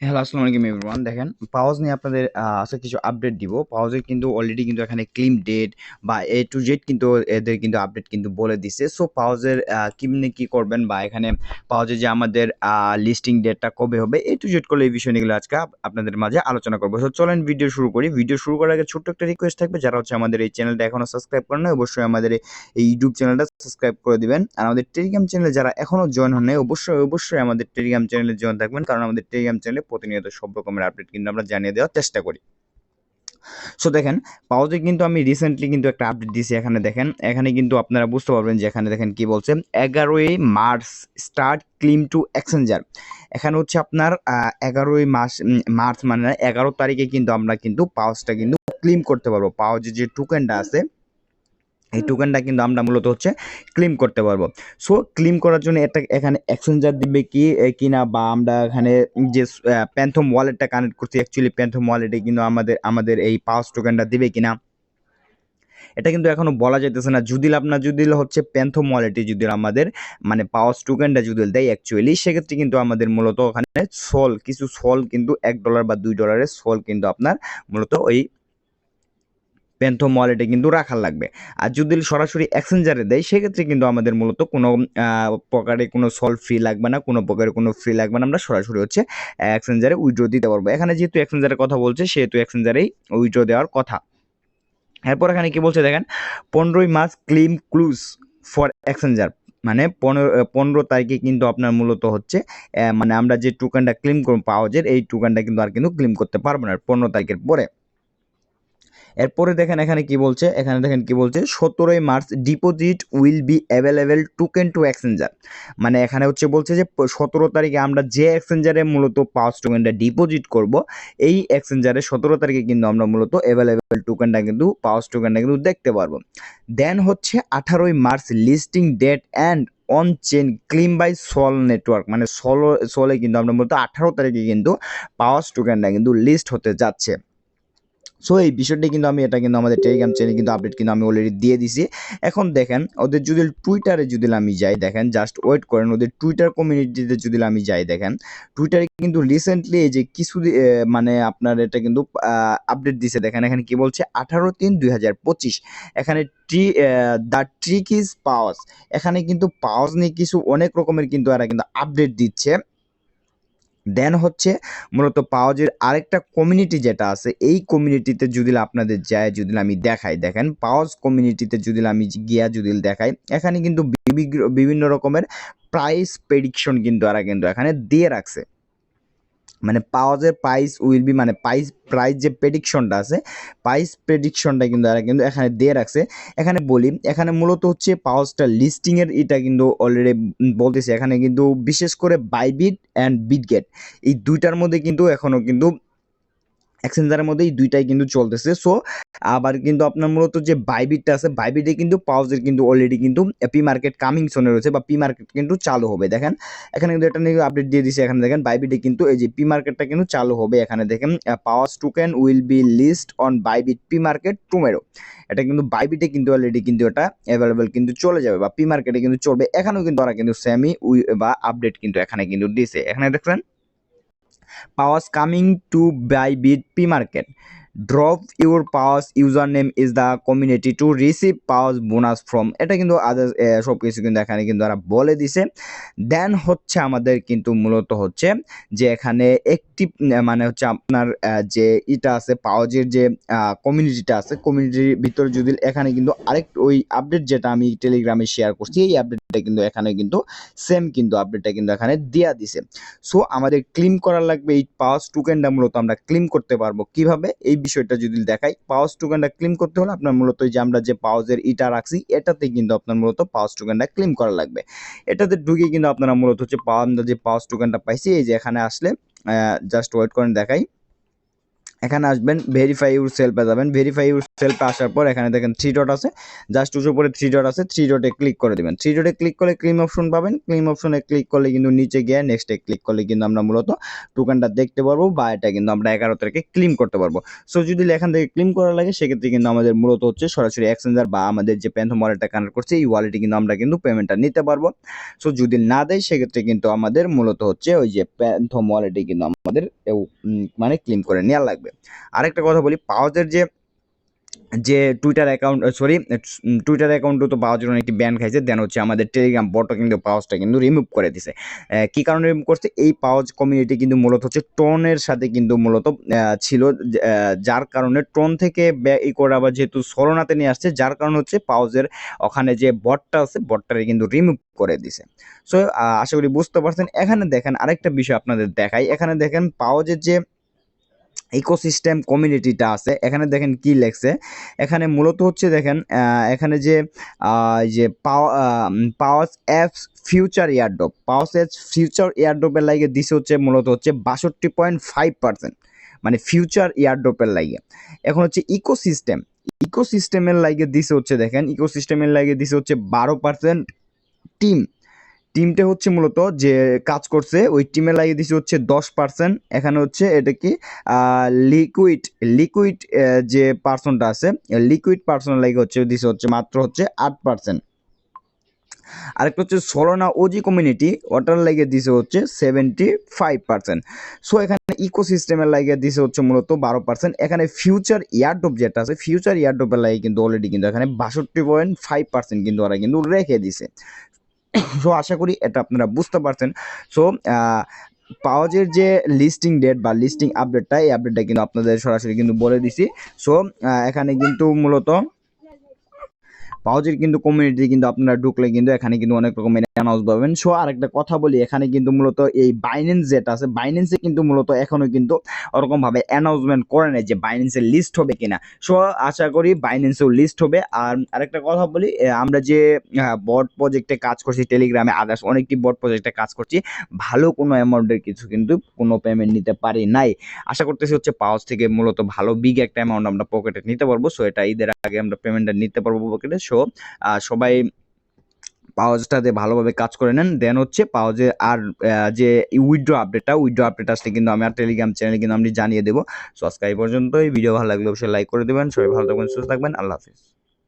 Hello, আসসালামু আলাইকুম everyone দেখেন পাওয়াজ নিয়ে আপনাদের আজকে কিছু আপডেট দিব। পাওয়াজের কিন্তু অলরেডি কিন্তু এখানে ক্লিম ডেট বা এ টু জেড কিন্তু এদের কিন্তু আপডেট কিন্তু বলে দিছে। সো পাওয়াজের কিমনে কি করবেন বা এখানে পাওয়াজের যে আমাদের লিস্টিং ডেটটা কবে হবে এ টু জেড করলে এই বিষয় নিয়ে আজকে আপনাদের মাঝে আলোচনা করব। সো চলেন ভিডিও শুরু করি। ভিডিও শুরু করার আগে ছোট্ট একটা রিকোয়েস্ট থাকবে, যারা হচ্ছে আমাদের এই চ্যানেলটা এখনও সাবস্ক্রাইব করেন না অবশ্যই আমাদের এই- ইউটিউব চ্যানেলটা সাবস্ক্রাইব করে দিবেন। আর আমাদের টেলিগ্রাম চ্যানেলে যারা এখনও জয়েন হন নাই, অবশ্যই অবশ্যই আমাদের টেলিগ্রাম চ্যানেলে জয়েন থাকবেন, কারণ আমাদের টেলিগ্রাম চ্যানেলে প্রতিনিয়ত সব রকমের আপডেট কিন্তু আমরা জানিয়ে দেওয়ার চেষ্টা করি। সো দেখেন পাওয়াজে কিন্তু আমি রিসেন্টলি কিন্তু একটা আপডেট দিয়েছি, এখানে দেখেন, এখানে কিন্তু আপনারা বুঝতে পারবেন যে এখানে দেখেন কি বলছে, এগারোই March start claim to exchanger এখানে হচ্ছে আপনার এগারোই মাস মার্চ মানে এগারো তারিখে কিন্তু আমরা কিন্তু পাওয়াজটা কিন্তু ক্লিম করতে পারব। পাওয়াজের যে টোকেনটা আছে এই টোকেনটা কিন্তু আমরা মূলত হচ্ছে ক্লেম করতে পারব। সো ক্লেম করার জন্য এটা এখানে এক্সচেঞ্জার দিবে কি কিনা বা আমরা এখানে যে প্যান্থম ওয়ালেটটা কানেক্ট করছি অ্যাকচুয়ালি প্যান্থম ওয়ালেটে কিন্তু আমাদের আমাদের এই পাওয়ার টোকেনটা দিবে কিনা। এটা কিন্তু এখনও বলা যাইতেছে না যদি আপনার যদি হচ্ছে প্যান্থম ওয়ালেটে যদি আমাদের মানে পাওয়ার টোকেনটা যদি দেয় অ্যাকচুয়ালি সেক্ষেত্রে কিন্তু আমাদের মূলত ওখানে সল কিছু সল কিন্তু এক ডলার বা দুই ডলারের সল কিন্তু আপনার মূলত ওই প্যান্থম ওয়ালেটে কিন্তু রাখার লাগবে। আর যদি সরাসরি এক্সচেঞ্জারে দেয়, সেক্ষেত্রে কিন্তু আমাদের মূলত কোনো প্রকারে কোনো সল ফ্রি লাগবে না, কোনো প্রকারে কোনো ফ্রি লাগবে না। আমরা সরাসরি হচ্ছে এক্সচেঞ্জারে উইড্রো দিতে পারব। এখানে যেহেতু এক্সচেঞ্জারের কথা বলছে, সেহেতু এক্সচেঞ্জারেই উইড্রো দেওয়ার কথা। এরপর এখানে কি বলছে দেখেন, পনেরোই মাস ক্লিম ক্লুজ ফর এক্সচেঞ্জার মানে পনেরো পনেরো তারিখে কিন্তু আপনার মূলত হচ্ছে মানে আমরা যে টোকেনটা ক্লেম করব পাওয়াজের এই টোকেনটা কিন্তু আর কিন্তু ক্লেম করতে পারব না, পনেরো তারিখের পরে। এরপরে দেখেন এখানে কি বলছে? এখানে দেখেন কি বলছে? সতেরোই March deposit will be available token to exchanger. মানে এখানে হচ্ছে বলছে যে সতেরো তারিখে আমরা যে এক্সচেঞ্জারে মূলত পাওয়ার টোকেনটা ডিপোজিট করব, এই এক্সচেঞ্জারে সতেরো তারিখে কিন্তু আমরা মূলত অ্যাভেলেবেল টোকেনটা কিন্তু পাওয়ার টোকেনটা কিন্তু দেখতে পারব। দেন হচ্ছে আঠারোই March listing date and on chain claim by Sol network. মানে সল, সলে কিন্তু আমরা মূলত আঠারো তারিখে কিন্তু পাওয়ার টোকেনটা কিন্তু লিস্ট হতে যাচ্ছে। সো এই বিষয়টি কিন্তু আমি, এটা কিন্তু আমাদের টেলিগ্রাম চ্যানেলে কিন্তু আপডেট কিন্তু আমি অলরেডি দিয়ে দিছি। এখন দেখেন, ওদের যদি টুইটারে যদি আমি যাই, দেখেন জাস্ট ওয়েট করেন, ওদের টুইটার কমিউনিটিতে যদি আমি যাই, দেখেন টুইটারে কিন্তু রিসেন্টলি এই যে কিছু মানে আপনার এটা কিন্তু আপডেট দিছে। দেখেন, এখানে কি বলছে? আঠারো তিন দুই এখানে ট্রি দ্য ট্রিক ইজ পাওয়াজ এখানে কিন্তু পাওয়াজ নিয়ে কিছু অনেক রকমের কিন্তু এরা কিন্তু আপডেট দিচ্ছে। দেন হচ্ছে মূলত পাওয়াজের আরেকটা কমিউনিটি যেটা আছে, এই কমিউনিটিতে যদি আপনাদের যায়, যদি আমি দেখাই, দেখেন পাওয়াজ কমিউনিটিতে যদি আমি গিয়া যদি দেখাই, এখানে কিন্তু বিভি- বিভিন্ন রকমের প্রাইস প্রেডিকশন কিন্তু এরা কিন্তু এখানে দিয়ে রাখছে। মানে পাওয়াজের প্রাইস উইল বি মানে প্রাইস প্রাইস যে প্রেডিকশনটা আছে প্রাইস প্রেডিকশনটা কিন্তু এরা কিন্তু এখানে দিয়ে রাখছে। এখানে বলি, এখানে মূলত হচ্ছে পাওয়াসটা লিস্টিংয়ের এটা কিন্তু অলরেডি বলতেছে। এখানে কিন্তু বিশেষ করে বাইবিট অ্যান্ড বিটগেট এই দুইটার মধ্যে কিন্তু এখনও কিন্তু এক্সচেঞ্জারের মধ্যে এই দুইটাই কিন্তু চলতেছে। সো আবার কিন্তু আপনার মূলত যে বাইবিটটা আছে বাইবিটে কিন্তু পাউজের কিন্তু অলরেডি কিন্তু পি মার্কেট কামিং সোনে রয়েছে বা পি মার্কেট কিন্তু চালু হবে। দেখেন, এখানে কিন্তু এটা নিয়ে আপডেট দিয়ে দিছে এখানে, দেখেন বাইবিটে কিন্তু এই যে পি মার্কেটটা কিন্তু চালু হবে এখানে, দেখেন power token will be list on Bybit P market tomorrow এটা কিন্তু বাইবিটে কিন্তু অলরেডি কিন্তু এটা অ্যাভেলেবেল কিন্তু চলে যাবে বা পি মার্কেটে কিন্তু চলবে। এখানেও কিন্তু ওরা কিন্তু সেমি বা আপডেট কিন্তু এখানে কিন্তু দিছে। এখানে দেখছেন? Powers coming to Bybit P market. Drop your powers username is the community to receive powers bonus from, এটা কিন্তু আদার্স সব কিছু কিন্তু এখানে কিন্তু ওরা বলে দিছে দেন হচ্ছে আমাদের কিন্তু মূলত হচ্ছে যে এখানে একটি মানে হচ্ছে আপনার যে ইটা আছে, পাওয়াজের যে কমিউনিটিটা আছে কমিউনিটির ভিতরে যদি এখানে কিন্তু আরেক ওই আপডেট যেটা আমি টেলিগ্রামে শেয়ার করছি, এই আপডেটটা কিন্তু এখানে কিন্তু সেম কিন্তু আপডেটটা কিন্তু এখানে দেয়া দিছে। সো আমাদের ক্লিম করার লাগবে এই পাওয়ার টোকেনটা মূলত আমরা ক্লিম করতে পারব। কীভাবে? এই বিষয়টা যদি দেখাই পাওয়ার টোকেনটা ক্লিম করতে হলে আপনার মূলত যে আমরা যে পাওয়াজের ইটা রাখছি, এটাতে কিন্তু আপনার মূলত পাওয়ার টোকেনটা ক্লিম করা লাগবে। এটাতে ঢুকে কিন্তু আপনারা মূলত হচ্ছে পাওয়ার যে পাওয়ার টোকেনটা পাইছি, এই যে এখানে আসলে জাস্ট ওয়েট করেন দেখাই। এখানে আসবেন ভেরিফাই ইউর সেলফে যাবেন। ভেরিফাই ইউর সেলফে আসার পর এখানে দেখেন থ্রি ডট আছে। জাস্ট উঁচু উপরে থ্রি ডট আছে থ্রি ডটে ক্লিক করে দেবেন। থ্রি ডটে ক্লিক করলে ক্লিম অপশন পাবেন। ক্লিম অপশনে ক্লিক করলে কিন্তু নিচে গিয়ে নেক্সটে ক্লিক করলে কিন্তু আমরা মূলত টোকেনটা দেখতে পারব বা এটা কিন্তু আমরা এগারো তারিখে ক্লিম করতে পারব। সো যদি এখান থেকে ক্লিম করা লাগে, সেক্ষেত্রে কিন্তু আমাদের মূলত হচ্ছে সরাসরি এক্সচেঞ্জার বা আমাদের যে প্যান্থম ওয়ালেটটা কানেক্ট করছে, এই ওয়ালেটে কিন্তু আমরা কিন্তু পেমেন্টটা নিতে পারব। সো যদি না দেয়, সেক্ষেত্রে কিন্তু আমাদের মূলত হচ্ছে ওই যে প্যান্থম ওয়ালেটে কিন্তু আমাদের মানে ক্লেম করে নেওয়া লাগবে। আরেকটা কথা বলি পাওয়াজের যে যে টুইটার অ্যাকাউন্ট সরি টুইটার অ্যাকাউন্টও তো পাওয়ার জন্য একটি ব্যান খাইছে দেন হচ্ছে আমাদের টেলিগ্রাম বটও কিন্তু পাওয়াজটা কিন্তু রিমুভ করে দিছে। কী কারণে রিমুভ করছে? এই পাওয়াজ কমিউনিটি কিন্তু মূলত হচ্ছে টোনের সাথে কিন্তু মূলত ছিল যার কারণে টোন থেকে ই করে আবার যেহেতু সরোনাতে নিয়ে আসছে, যার কারণে হচ্ছে পাওয়াজের ওখানে যে বটটা আছে বটটারে কিন্তু রিমুভ করে দিছে। সো আশা করি বুঝতে পারছেন। এখানে দেখেন আরেকটা বিষয় আপনাদের দেখাই। এখানে দেখেন পাওয়াজের যে ইকোসিস্টেম কমিউনিটিটা আছে। এখানে দেখেন কি লেখছে? এখানে মূলত হচ্ছে দেখেন এখানে যে যে Paws apps future airdrop Paws apps future ইয়ারড্রপের লাগে দিছে হচ্ছে মূলত হচ্ছে বাষট্টি পয়েন্ট ফাইভ পার্সেন্ট। মানে ফিউচার ইয়ারড্রপের লাগে এখন হচ্ছে ইকোসিস্টেম। ইকোসিস্টেমের লাগে দিছে হচ্ছে দেখেন, ইকোসিস্টেমের লাগে দিছে হচ্ছে বারো পার্সেন্ট টিম। টিমটা হচ্ছে মূলত যে কাজ করছে, ওই টিমে লাগিয়ে দিছে হচ্ছে দশ পার্সেন্ট এখানে হচ্ছে এটা কি? লিকুইড লিকুইড যে পার্সনটা আছে লিকুইড পার্সন লাগে হচ্ছে দিছে হচ্ছে মাত্র হচ্ছে আট পার্সেন্ট আরেকটা হচ্ছে সোলোনা ওজি কমিউনিটি ওটার লাগে দিছে হচ্ছে সেভেন্টি ফাইভ পার্সেন্ট সো এখানে ইকোসিস্টেমের লাগে দিছে হচ্ছে মূলত বারো পার্সেন্ট এখানে ফিউচার ইয়ারডোপ যেটা আছে ফিউচার ইয়ারডোপের লাগে কিন্তু অলরেডি কিন্তু এখানে বাষট্টি পয়েন্ট ফাইভ পার্সেন্ট কিন্তু ওরা কিন্তু রেখে দিছে। সো আশা করি এটা আপনারা বুঝতে পারছেন। সো পাওয়াজের যে লিস্টিং ডেট বা লিস্টিং আপডেটটা এই আপডেটটা কিন্তু আপনাদের সরাসরি কিন্তু বলে দিছি। সো এখানে কিন্তু মূলত পাওয়াজের কিন্তু কমিউনিটি কিন্তু আপনারা ঢুকলে কিন্তু এখানে কিন্তু অনেক রকমের অ্যানাউন্স পাবেন সো আরেকটা কথা বলি, এখানে কিন্তু মূলত এই বাইন্যান্স যেটা আছে বাইন্যান্সে কিন্তু মূলত এখনও কিন্তু ওরকমভাবে অ্যানাউন্সমেন্ট করে নেই যে বাইন্যান্সের লিস্ট হবে কিনা। সো আশা করি বাইন্যান্সেও লিস্ট হবে। আর আরেকটা কথা বলি আমরা যে বট প্রজেক্টে কাজ করছি টেলিগ্রামে আদার্স অনেকটি বট প্রজেক্টে কাজ করছি, ভালো কোনো অ্যামাউন্টের কিছু কিন্তু কোনো পেমেন্ট নিতে পারি নাই। আশা করতেছি হচ্ছে পাওয়াজ থেকে মূলত ভালো বিগ একটা অ্যামাউন্ট আমরা পকেটে নিতে পারব। সো এটা ঈদের আগে আমরা পেমেন্টটা নিতে পারব পকেটে সো সবাই পাওয়াজটাতে ভালোভাবে কাজ করে নেন। দেন হচ্ছে পাওয়াজে আর যে উইড্রো আপডেটটা উইড্রো আপডেট আসলে কিন্তু আমি আর টেলিগ্রাম চ্যানেলে কিন্তু আমি জানিয়ে দেবো। সো আজকে এই পর্যন্ত এই ভিডিও ভালো লাগলে অবশ্যই লাইক করে দেবেন। সবাই ভালো থাকবেন, সুস্থ থাকবেন। আল্লাহ হাফিজ।